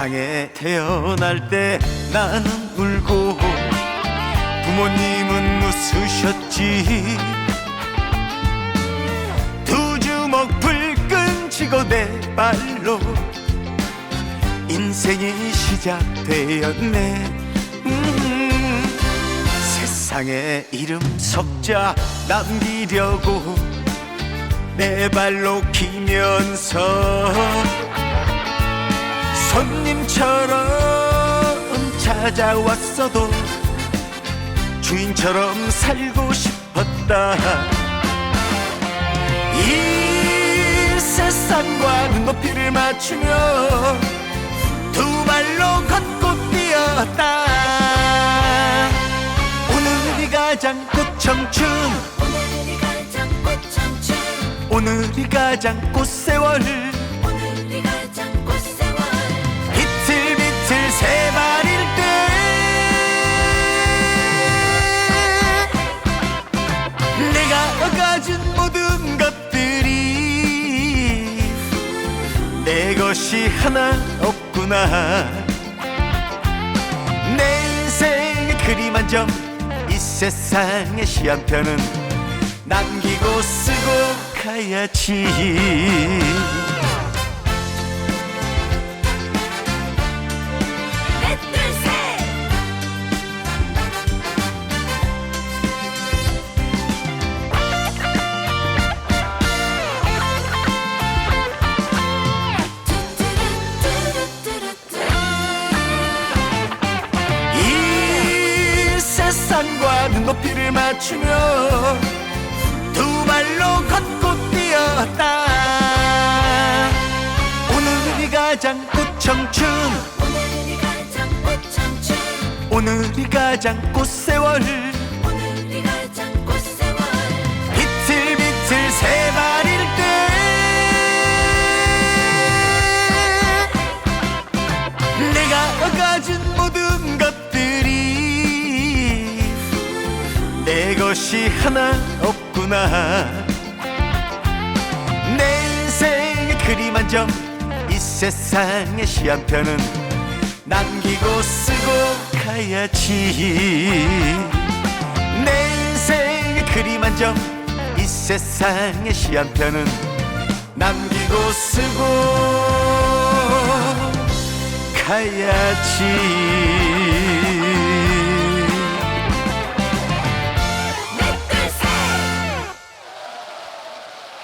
세상에 태어날 때 나는 울고 부모님은 웃으셨지. 두 주먹 불끈 쥐고 내 발로 인생이 시작되었네. 음, 세상에 이름 석자 남기려고 내 발로 기면서 손님처럼 찾아왔어도 주인처럼 살고 싶었다. 이 세상과 눈높이를 맞추며 두 발로 걷고 뛰었다. 오늘이 가장 꽃청춘. 오늘이 가장 꽃청춘. 오늘이 가장 꽃세월. 오늘이 가장 꽃 가 가진 모든 것들이 내 것이 하나 없구나. 내 인생의 그림 한 점 이 세상의 시 한 편은 남기고 쓰고 가야지 맞추며 두 발로 걷고 뛰었다. 오늘이 가장 꽃청춘. 오늘이 가장 가장 꽃세월 것이 하나 없구나. 내 인생의 그림 한 점 이 세상의 시 한 편은 남기고 쓰고 가야지. 내 인생의 그림 한 점 이 세상의 시 한 편은 남기고 쓰고 가야지